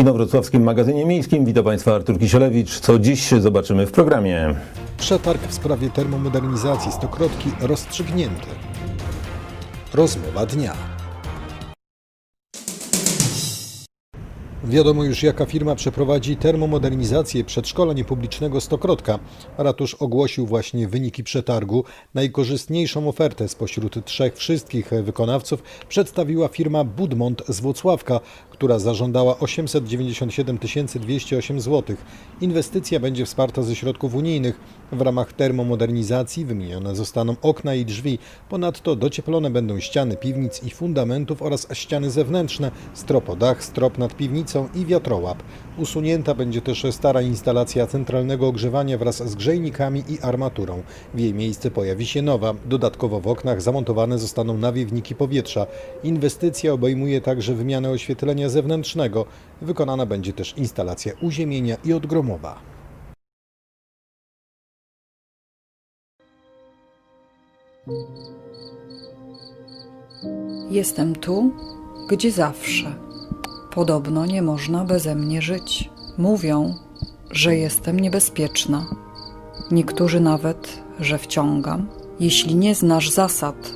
Inowrocławskim Magazynie Miejskim witam Państwa Artur Kisielewicz. Co dziś zobaczymy w programie? Przetarg w sprawie termomodernizacji Stokrotki rozstrzygnięty. Rozmowa dnia. Wiadomo już, jaka firma przeprowadzi termomodernizację przedszkola niepublicznego Stokrotka. Ratusz ogłosił właśnie wyniki przetargu. Najkorzystniejszą ofertę spośród trzech wszystkich wykonawców przedstawiła firma Budmont z Włocławka, która zażądała 897 208 zł. Inwestycja będzie wsparta ze środków unijnych. W ramach termomodernizacji wymienione zostaną okna i drzwi. Ponadto docieplone będą ściany piwnic i fundamentów oraz ściany zewnętrzne, stropodach, strop nad piwnicą i wiatrołap. Usunięta będzie też stara instalacja centralnego ogrzewania wraz z grzejnikami i armaturą. W jej miejsce pojawi się nowa. Dodatkowo w oknach zamontowane zostaną nawiewniki powietrza. Inwestycja obejmuje także wymianę oświetlenia zewnętrznego. Wykonana będzie też instalacja uziemienia i odgromowa. Jestem tu, gdzie zawsze. Podobno nie można beze mnie żyć. Mówią, że jestem niebezpieczna. Niektórzy nawet, że wciągam. Jeśli nie znasz zasad,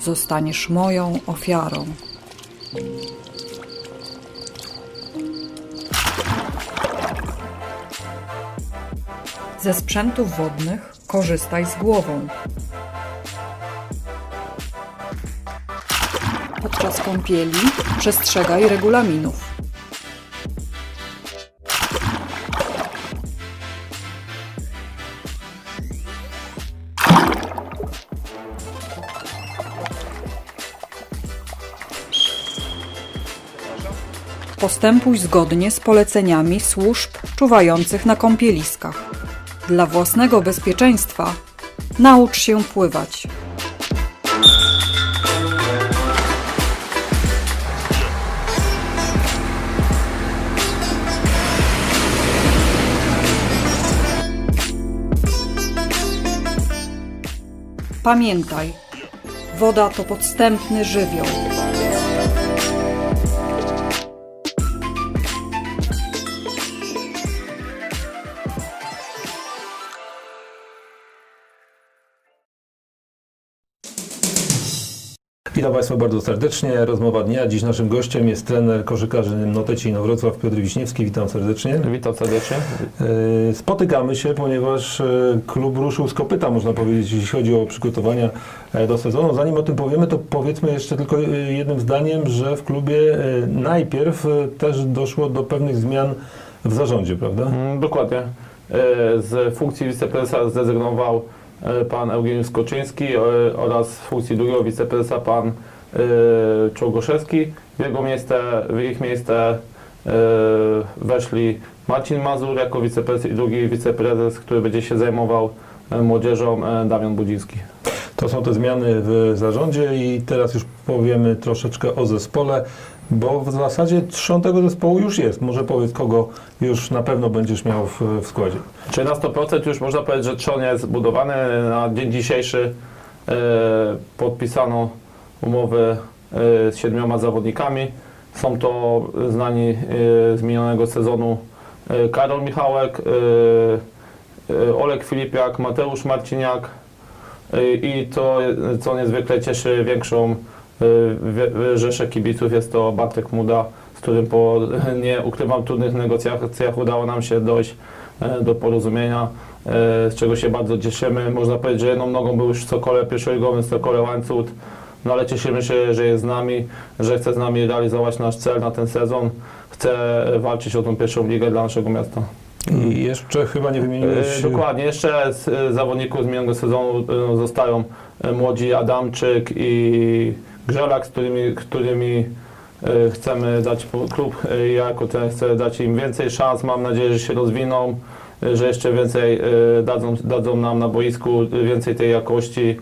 zostaniesz moją ofiarą. Ze sprzętów wodnych korzystaj z głową. Podczas kąpieli przestrzegaj regulaminów. Postępuj zgodnie z poleceniami służb czuwających na kąpieliskach. Dla własnego bezpieczeństwa naucz się pływać. Pamiętaj, woda to podstępny żywioł. Witam Państwa bardzo serdecznie. Rozmowa dnia. Dziś naszym gościem jest trener koszykarzy Noteci Inowrocław Piotr Wiśniewski. Witam serdecznie. Witam serdecznie. E, Spotykamy się, ponieważ e, klub ruszył z kopyta, można powiedzieć, jeśli chodzi o przygotowania e, do sezonu. Zanim o tym powiemy, to powiedzmy jeszcze tylko jednym zdaniem, że w klubie najpierw też doszło do pewnych zmian w zarządzie, prawda? Mm, Dokładnie. Z funkcji wiceprezesa zrezygnował pan Eugeniusz Skoczyński e, oraz z funkcji drugiego wiceprezesa pan e, Czołgoszewski. W jego miejsce, w ich miejsce e, weszli Marcin Mazur jako wiceprezes i drugi wiceprezes, który będzie się zajmował e, młodzieżą, e, Damian Budziński. To są te zmiany w zarządzie i teraz już powiemy troszeczkę o zespole, bo w zasadzie trzon tego zespołu już jest. Może powiedz, kogo już na pewno będziesz miał w, w składzie. Czyli na 100% już można powiedzieć, że trzon jest zbudowany. Na dzień dzisiejszy e, podpisano umowy e, z siedmioma zawodnikami. Są to znani e, z minionego sezonu e, Karol Michałek, e, e, Olek Filipiak, Mateusz Marciniak e, i to, co niezwykle cieszy większą rzeszę kibiców, jest to Bartek Muda, z którym po, nie ukrywam, trudnych negocjacjach udało nam się dojść e, do porozumienia, e, z czego się bardzo cieszymy. Można powiedzieć, że jedną nogą był już w Sokole pierwszoligowym, w Sokole Łańcut, no ale cieszymy się, że jest z nami, że chce z nami realizować nasz cel na ten sezon, chce walczyć o tą pierwszą ligę dla naszego miasta. I jeszcze chyba nie wymieniłeś... E, Dokładnie, jeszcze z zawodników z minionego sezonu zostają młodzi Adamczyk i Grzelak, którymi, którymi e, chcemy dać klub. e, Ja jako ten chcę dać im więcej szans. Mam nadzieję, że się rozwiną, e, że jeszcze więcej dadzą, dadzą nam na boisku, więcej tej jakości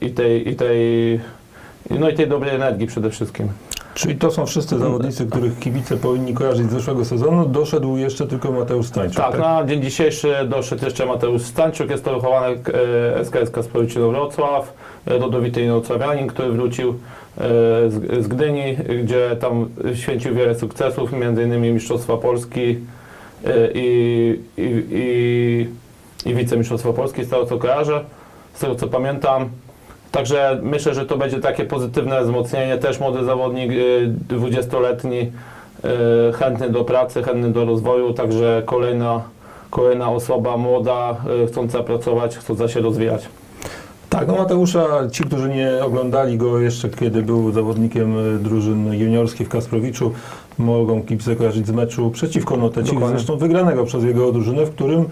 i tej, i tej, no i tej dobrej energii przede wszystkim. Czyli to są wszyscy zawodnicy, których kibice powinni kojarzyć z zeszłego sezonu. Doszedł jeszcze tylko Mateusz Stańczuk. Tak, na dzień dzisiejszy doszedł jeszcze Mateusz Stańczuk, jest to wychowanek e, SKS Kasprowiczyn Wrocław, e, rodowity Inowrocławianin, który wrócił z, z Gdyni, gdzie tam święcił wiele sukcesów, między innymi Mistrzostwa Polski e, i, i, i, i wicemistrzostwo Polski, z tego co kojarzę, z tego co pamiętam. Także myślę, że to będzie takie pozytywne wzmocnienie. Też młody zawodnik, y, 20-letni, y, chętny do pracy, chętny do rozwoju, także kolejna, kolejna osoba młoda, y, chcąca pracować, chcąca się rozwijać. Tak, no Mateusza, ci, którzy nie oglądali go jeszcze, kiedy był zawodnikiem y, drużyn juniorskich w Kasprowiczu, mogą kibice kojarzyć z meczu przeciwko Noteci, Dokładnie. zresztą wygranego przez jego drużynę, w którym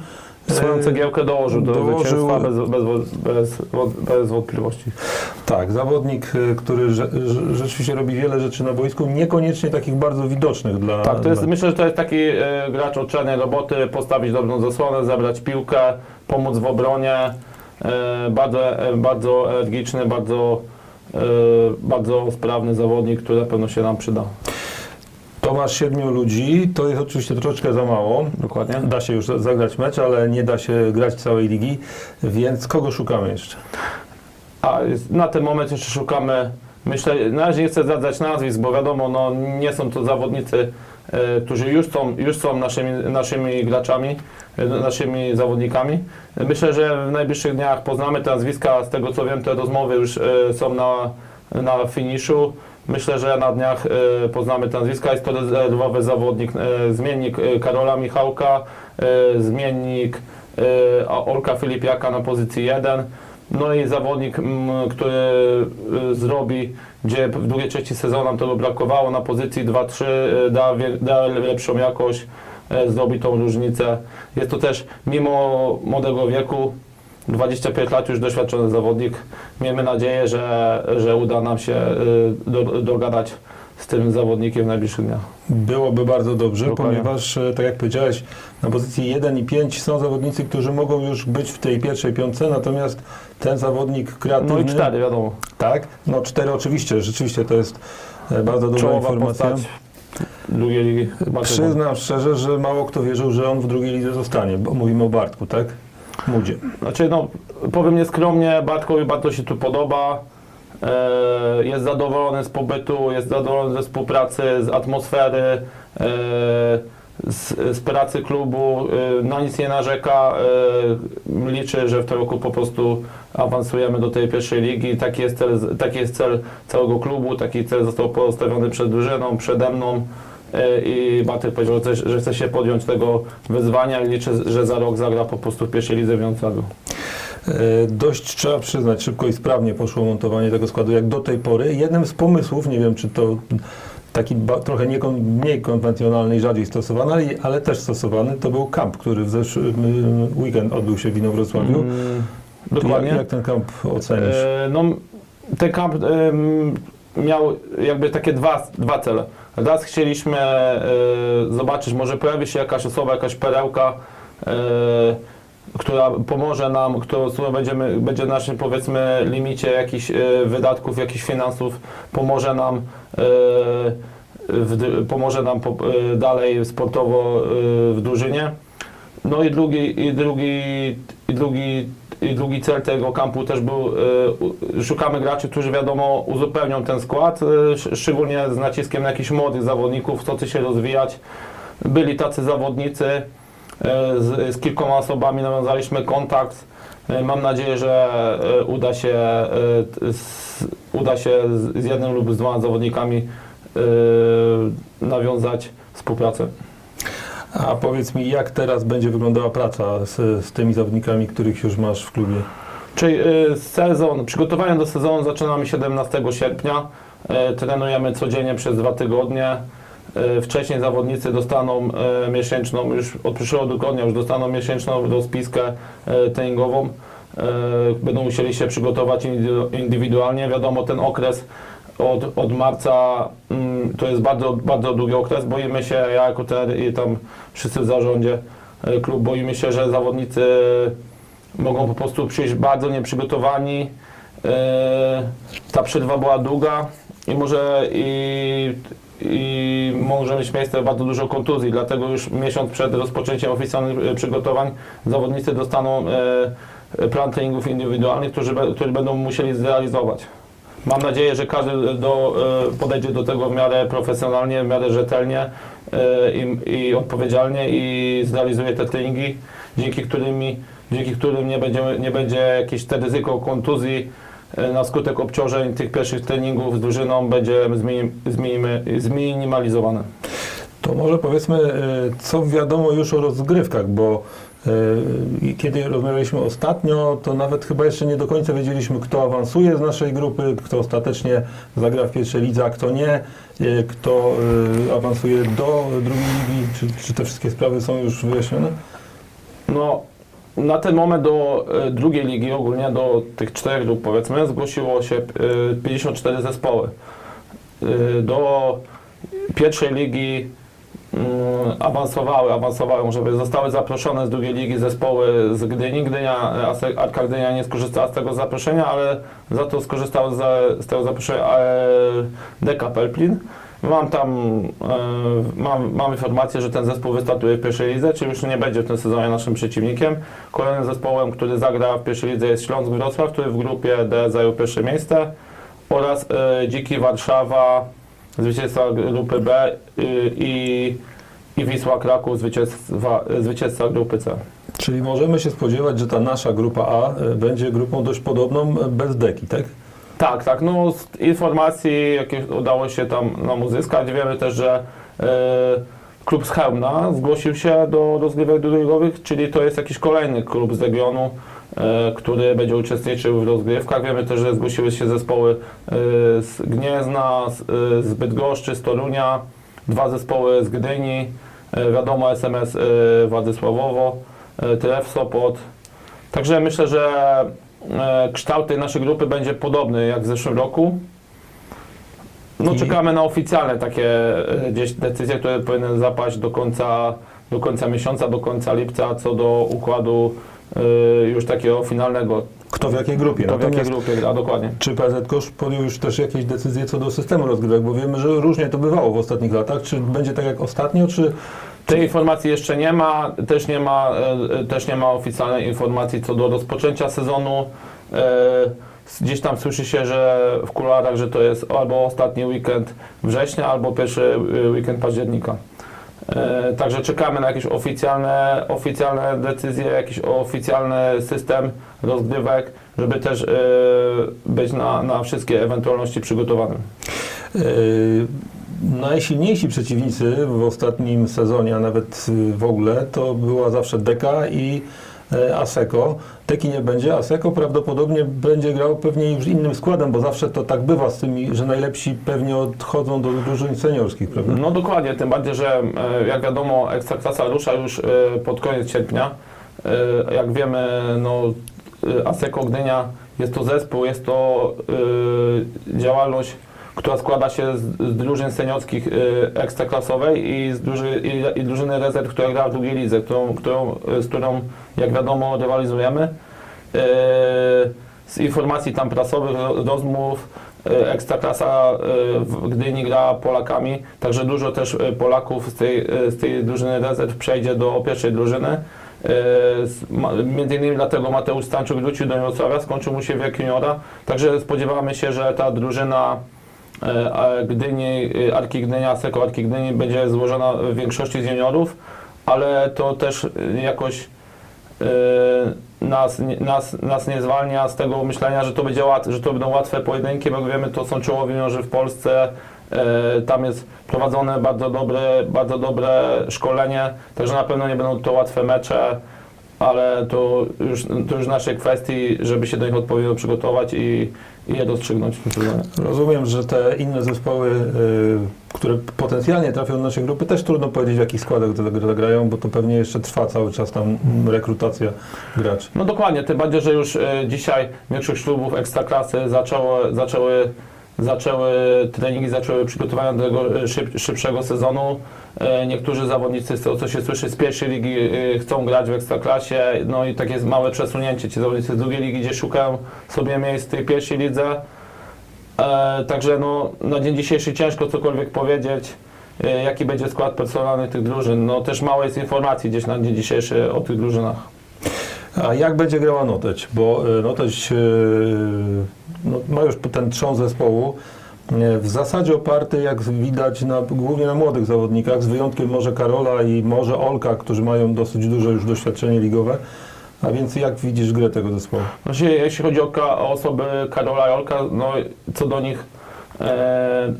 Swoją e, cegiełkę dołożył do dołożył- zwycięstwa bez, bez, bez, bez wątpliwości. Tak, zawodnik, y, który rze, rze, rzeczywiście robi wiele rzeczy na boisku, niekoniecznie takich bardzo widocznych dla... Tak, to jest, dla... myślę, że to jest taki e, gracz od czarnej roboty, postawić dobrą zasłonę, zabrać piłkę, pomóc w obronie. E, bardzo, e, bardzo energiczny, bardzo, e, bardzo sprawny zawodnik, który na pewno się nam przyda. To masz siedmiu ludzi, to jest oczywiście troszeczkę za mało. Dokładnie. Da się już zagrać mecz, ale nie da się grać całej ligi, więc kogo szukamy jeszcze? A na ten moment jeszcze szukamy, myślę, na razie nie chcę zdradzać nazwisk, bo wiadomo, no, nie są to zawodnicy, e, którzy już są, już są naszymi, naszymi graczami, e, naszymi zawodnikami. Myślę, że w najbliższych dniach poznamy te nazwiska, z tego co wiem, te rozmowy już e, są na, na finiszu. Myślę, że na dniach e, poznamy te nazwiska. Jest to rezerwowy zawodnik, e, zmiennik e, Karola Michałka, zmiennik Olka Filipiaka na pozycji 1. No i zawodnik, który zrobi, gdzie w drugiej części sezonu nam tego brakowało, na pozycji 2-3 y, da, da lepszą jakość, zrobi tą różnicę. Jest to też, mimo młodego wieku, 25 lat już doświadczony zawodnik. Miejmy nadzieję, że, że uda nam się y, do, dogadać z tym zawodnikiem w najbliższych dniach. Byłoby bardzo dobrze, Dokładnie. ponieważ, e, tak jak powiedziałeś, na pozycji 1 i 5 są zawodnicy, którzy mogą już być w tej pierwszej piątce, natomiast ten zawodnik kreatywny... No i 4, wiadomo. Tak, no 4 oczywiście, rzeczywiście to jest e, bardzo dobra Czołowa informacja. postać drugiej ligi. Przyznam szczerze, że mało kto wierzył, że on w drugiej lidze zostanie, bo mówimy o Bartku, tak? Mudzie. Znaczy, no, powiem nieskromnie, Bartkowi bardzo się tu podoba. E, jest zadowolony z pobytu, jest zadowolony ze współpracy, z atmosfery, e, z, z pracy klubu. E, na nic nie narzeka. Liczy, że w tym roku po prostu awansujemy do tej pierwszej ligi. Taki jest cel, taki jest cel całego klubu, taki cel został postawiony przed drużyną, przede mną. E, I Bartek powiedział, że chce, że chce się podjąć tego wyzwania i liczę, że za rok zagra po prostu w pierwszej lidze w. E, Dość trzeba przyznać, szybko i sprawnie poszło montowanie tego składu jak do tej pory. Jednym z pomysłów, nie wiem czy to taki trochę niekon, mniej konwencjonalny i rzadziej stosowany, ale, ale też stosowany, to był kamp, który w zeszły y, weekend odbył się w Inowrocławiu. Mm, dokładnie. Jak, jak ten kamp ocenisz? E, no, ten kamp em, miał jakby takie dwa, dwa cele. Raz chcieliśmy e, zobaczyć, może pojawi się jakaś osoba, jakaś perełka, e, która pomoże nam, która, która będziemy, będzie w naszym powiedzmy limicie jakichś e, wydatków, jakichś finansów, pomoże nam pomoże nam dalej sportowo w drużynie. No i drugi, i drugi, i drugi, i drugi cel tego kampu też był, e, szukamy graczy, którzy wiadomo uzupełnią ten skład, e, sz- szczególnie z naciskiem na jakichś młodych zawodników, chcących się rozwijać. Byli tacy zawodnicy, e, z, z kilkoma osobami nawiązaliśmy kontakt. Mam nadzieję, że uda się, uda się z, jednym lub z dwoma zawodnikami nawiązać współpracę. A powiedz mi, jak teraz będzie wyglądała praca z, z tymi zawodnikami, których już masz w klubie? Czyli y, sezon, przygotowania do sezonu zaczynamy 17 sierpnia. Y, Trenujemy codziennie przez dwa tygodnie. Y, Wcześniej zawodnicy dostaną miesięczną, już od przyszłego tygodnia już dostaną miesięczną rozpiskę treningową. Będą musieli się przygotować indywidu- indywidualnie. Wiadomo, ten okres od, od marca mm, to jest bardzo, bardzo długi okres. Boimy się, ja jako trener i tam wszyscy w zarządzie y, klub, boimy się, że zawodnicy mogą po prostu przyjść bardzo nieprzygotowani. E, Ta przerwa była długa i może i, i może mieć miejsce bardzo dużo kontuzji, dlatego już miesiąc przed rozpoczęciem oficjalnych e, przygotowań zawodnicy dostaną e, plan treningów indywidualnych, którzy, które będą musieli zrealizować. Mam nadzieję, że każdy do, e, podejdzie do tego w miarę profesjonalnie, w miarę rzetelnie e, i, i odpowiedzialnie i zrealizuje te treningi, dzięki, którymi, dzięki którym nie będzie, nie będzie jakieś te ryzyko kontuzji e, na skutek obciążeń tych pierwszych treningów z drużyną będzie zminim, zminim, zminimalizowane. To może powiedzmy, e, co wiadomo już o rozgrywkach, bo e, kiedy rozmawialiśmy ostatnio, to nawet chyba jeszcze nie do końca wiedzieliśmy, kto awansuje z naszej grupy, kto ostatecznie zagra w pierwszej lidze, a kto nie, e, kto awansuje do drugiej ligi. Czy, czy te wszystkie sprawy są już wyjaśnione? No, na ten moment do drugiej ligi, ogólnie do tych czterech grup powiedzmy, zgłosiło się e, 54 zespoły. Do pierwszej ligi awansowały, awansowały, może by zostały zaproszone z drugiej ligi zespoły z Gdyni. Gdynia, e, Arka Gdynia nie skorzystała z tego zaproszenia, ale za to skorzystały z, z tego zaproszenia e, Deka Pelplin. Mam tam, e, mam, mam informację, że ten zespół wystartuje w pierwszej lidze, czyli już nie będzie w tym sezonie naszym przeciwnikiem. Kolejnym zespołem, który zagra w pierwszej lidze jest Śląsk Wrocław, który w grupie D zajął pierwsze miejsce oraz Dziki Warszawa, zwycięzca grupy B y, i, i Wisła Kraków, zwycięzca, zwycięzca grupy C. Czyli możemy się spodziewać, że ta nasza grupa A e, będzie grupą dość podobną, e, bez deki, tak? Tak, tak. No, z informacji, jakie udało się tam nam uzyskać, wiemy też, że e, klub z Chełmna zgłosił się do rozgrywek drugowych, czyli to jest jakiś kolejny klub z regionu, który będzie uczestniczył w rozgrywkach. Wiemy też, że zgłosiły się zespoły e, z Gniezna, z, e, z Bydgoszczy, z Torunia, dwa zespoły z Gdyni, e, wiadomo SMS e, Władysławowo, e, TF Sopot. Także myślę, że e, kształt tej naszej grupy będzie podobny jak w zeszłym roku. No I- czekamy na oficjalne takie e, gdzieś decyzje, które powinny zapaść do końca, do końca miesiąca, do końca lipca, co do układu e, już takiego finalnego. Kto w jakiej grupie? To w jakiej grupie gra, dokładnie. Czy PZ Kosz podjął już też jakieś decyzje co do systemu rozgrywek? Bo wiemy, że różnie to bywało w ostatnich latach. Czy będzie tak jak ostatnio, czy Tej informacji jeszcze nie ma, też nie ma, e, też nie ma oficjalnej informacji co do rozpoczęcia sezonu. E, Gdzieś tam słyszy się, że w kuluarach, że to jest albo ostatni weekend września, albo pierwszy e, weekend października. E, Także czekamy na jakieś oficjalne, oficjalne decyzje, jakiś oficjalny system rozgrywek, żeby też e, być na, na wszystkie ewentualności przygotowanym. Yy, najsilniejsi przeciwnicy w ostatnim sezonie, a nawet w ogóle, to była zawsze Deka i e, Aseko. Deki nie będzie, Aseko prawdopodobnie będzie grał pewnie już innym składem, bo zawsze to tak bywa z tymi, że najlepsi pewnie odchodzą do drużyn seniorskich, prawda? No dokładnie, tym bardziej, że e, jak wiadomo Ekstraklasa rusza już e, pod koniec sierpnia. E, Jak wiemy, no e, Aseko Gdynia jest to zespół, jest to e, działalność, która składa się z, z drużyn seniorskich e, ekstraklasowej i, z druży, i, i drużyny rezerw, która gra w drugiej lidze, którą, którą, e, z którą jak wiadomo rywalizujemy. E, Z informacji tam prasowych, ro- rozmów, e, Ekstraklasa e, w Gdyni gra Polakami, także dużo też Polaków z tej, z tej drużyny rezerw przejdzie do pierwszej drużyny. Między innymi dlatego Mateusz Stanczuk wrócił do Wrocławia, skończył mu się wiek juniora, także spodziewamy się, że ta drużyna Gdyni, Arki Gdynia, Seko Arki Gdyni będzie złożona w większości z juniorów, ale to też jakoś nas, nie- nas, nas nie zwalnia z tego myślenia, że to, będzie łat, że to będą łatwe pojedynki, bo wiemy, to są czołowi juniorzy w Polsce. E, Tam jest prowadzone bardzo dobre, bardzo dobre szkolenie, także na pewno nie będą to łatwe mecze, ale to już, to już naszej kwestii, żeby się do nich odpowiednio przygotować i, i je sezonie. Rozumiem, że te inne zespoły, y, które potencjalnie trafią do naszej grupy, też trudno powiedzieć w jakich składach zagra- zagrają, bo to pewnie jeszcze trwa cały czas tam rekrutacja graczy. No dokładnie, tym bardziej, że już e, dzisiaj większość klubów ekstraklasy zaczęło, zaczęły, zaczęły treningi, zaczęły przygotowania do tego e, szyb, szybszego sezonu. E, Niektórzy zawodnicy, z tego co się słyszy, z pierwszej ligi e, chcą grać w ekstraklasie, no i takie jest małe przesunięcie. Ci zawodnicy z drugiej ligi, gdzie szukają sobie miejsc w tej pierwszej lidze. Także no, na dzień dzisiejszy ciężko cokolwiek powiedzieć, jaki będzie skład personalny tych drużyn. No też mało jest informacji gdzieś na dzień dzisiejszy o tych drużynach. A jak będzie grała Noteć? Bo e, Noteć e, no, ma już ten trzon zespołu, e, w zasadzie oparty, jak widać, na, głównie na młodych zawodnikach, z wyjątkiem może Karola i może Olka, którzy mają dosyć duże już doświadczenie ligowe. A więc jak widzisz grę tego zespołu? Znaczy, jeśli chodzi o, ka- o osoby Karola i Olka, no co do nich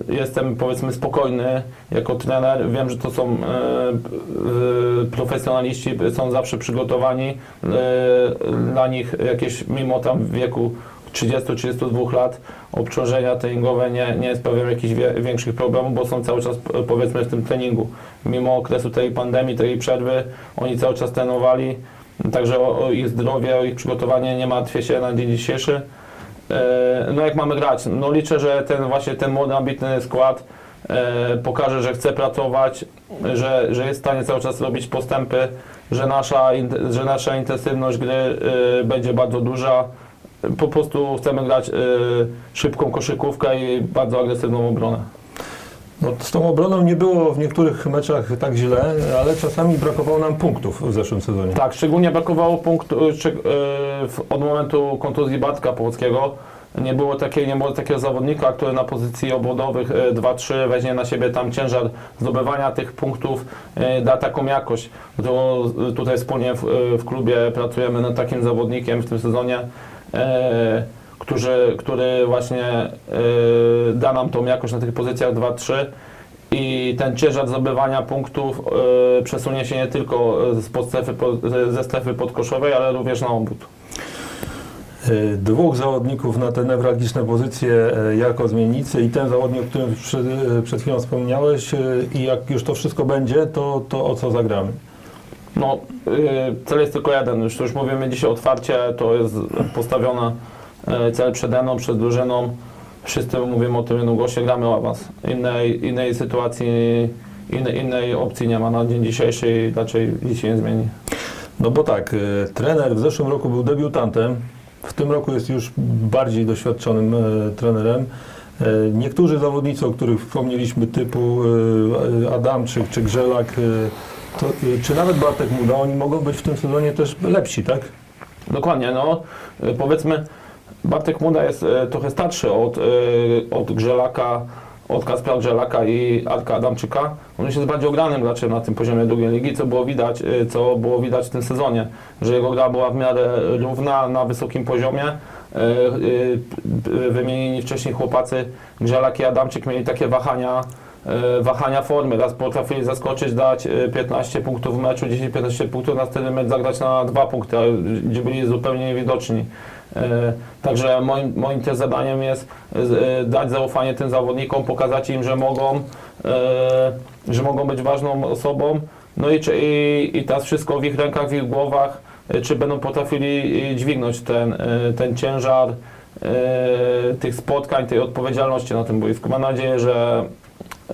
jestem powiedzmy spokojny jako trener. Wiem, że to są e, e, profesjonaliści, są zawsze przygotowani. E, dla nich jakieś, mimo tam wieku 30-32 lat, obciążenia treningowe nie, nie sprawiają jakichś wie, większych problemów, bo są cały czas e, powiedzmy w tym treningu. Mimo okresu tej pandemii, tej przerwy, oni cały czas trenowali. Także o, o ich zdrowie, o ich przygotowanie nie martwię się na dzień dzisiejszy. E, No jak mamy grać? No liczę, że ten właśnie ten młody, ambitny skład e, pokaże, że chce pracować, że, że jest w stanie cały czas robić postępy, że nasza, że nasza intensywność gry e, będzie bardzo duża. Po prostu chcemy grać szybką koszykówkę i bardzo agresywną obronę. No, z tą obroną nie było w niektórych meczach tak źle, ale czasami brakowało nam punktów w zeszłym sezonie. Tak, szczególnie brakowało punktu e, e, od momentu kontuzji Bartka Połockiego. Nie było, takiej, nie było takiego zawodnika, który na pozycji obwodowych e, 2-3 weźmie na siebie tam ciężar zdobywania tych punktów, e, da taką jakość. To e, tutaj wspólnie w, e, w klubie pracujemy nad takim zawodnikiem w tym sezonie, e, który, który właśnie e, da nam tą jakość na tych pozycjach 2-3 i ten ciężar zdobywania punktów e, przesunie się nie tylko z strefy, ze strefy podkoszowej, ale również na obwód. Y, Dwóch zawodników na te newralgiczne pozycje y, jako zmiennicy i ten zawodnik, o którym przed, y, przed chwilą wspomniałeś y, i jak już to wszystko będzie, to, to o co zagramy? No, y, cel jest tylko jeden. Już, już mówimy dzisiaj otwarcie, to jest postawiony y, cel przede mną, przed drużyną. Wszyscy mówimy o tym jednym głosie, gramy o awans. Innej, innej sytuacji, innej, innej opcji nie ma na dzień dzisiejszy i raczej nic się nie zmieni. No bo tak, y, trener w zeszłym roku był debiutantem, w tym roku jest już bardziej doświadczonym y, trenerem. Niektórzy zawodnicy, o których wspomnieliśmy, typu Adamczyk czy Grzelak, to, czy nawet Bartek Muda, oni mogą być w tym sezonie też lepsi, tak? Dokładnie, no powiedzmy Bartek Muda jest y, trochę starszy od, y, od Grzelaka, od Kaspra Grzelaka i Arka Adamczyka. On już jest bardziej ogranym graczem na tym poziomie drugiej ligi, co było widać, y, co było widać w tym sezonie, że jego gra była w miarę równa, na wysokim poziomie. Wymienieni wcześniej chłopacy Grzelak i Adamczyk mieli takie wahania, wahania formy. Raz potrafili zaskoczyć, dać y, 15 punktów w meczu, 10-15 punktów, następny mecz zagrać na 2 punkty, gdzie byli zupełnie niewidoczni. E, Także moim, moim też zadaniem jest e, dać zaufanie tym zawodnikom, pokazać im, że mogą, e, że mogą być ważną osobą. No i, i, i teraz wszystko w ich rękach, w ich głowach, e, czy będą potrafili e, dźwignąć ten, e, ten ciężar e, tych spotkań, tej odpowiedzialności na tym boisku. Mam nadzieję, że,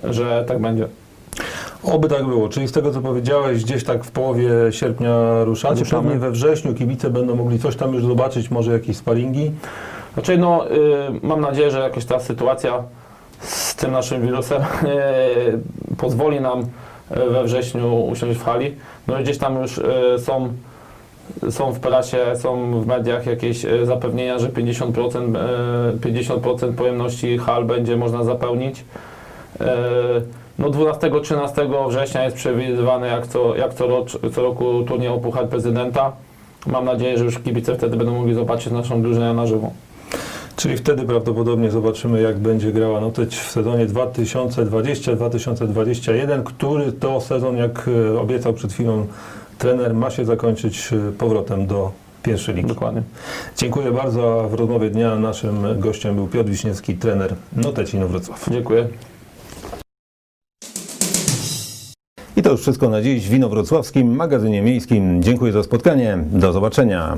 że tak będzie. Oby tak było, czyli z tego co powiedziałeś, gdzieś tak w połowie sierpnia ruszacie, Ruszamy. pewnie we wrześniu kibice będą mogli coś tam już zobaczyć, może jakieś sparingi. Znaczy, no, y, mam nadzieję, że jakaś ta sytuacja z tym naszym wirusem y, pozwoli nam y, we wrześniu usiąść w hali. No i gdzieś tam już y, są, są w prasie, są w mediach jakieś y, zapewnienia, że 50%, y, 50% pojemności hal będzie można zapełnić. Y, No 12-13 września jest przewidywany jak co, jak co, rocz, co roku turniej o Puchar Prezydenta. Mam nadzieję, że już kibice wtedy będą mogli zobaczyć naszą drużynę na żywo. Czyli wtedy prawdopodobnie zobaczymy, jak będzie grała Noteć w sezonie 2020-2021, który to sezon, jak e, obiecał przed chwilą trener, ma się zakończyć e, powrotem do pierwszej ligi. Dokładnie. Dziękuję bardzo. W rozmowie dnia naszym gościem był Piotr Wiśniewski, trener Notecino Wrocław. Dziękuję. I to już wszystko na dziś w Winowrocławskim magazynie miejskim. Dziękuję za spotkanie. Do zobaczenia.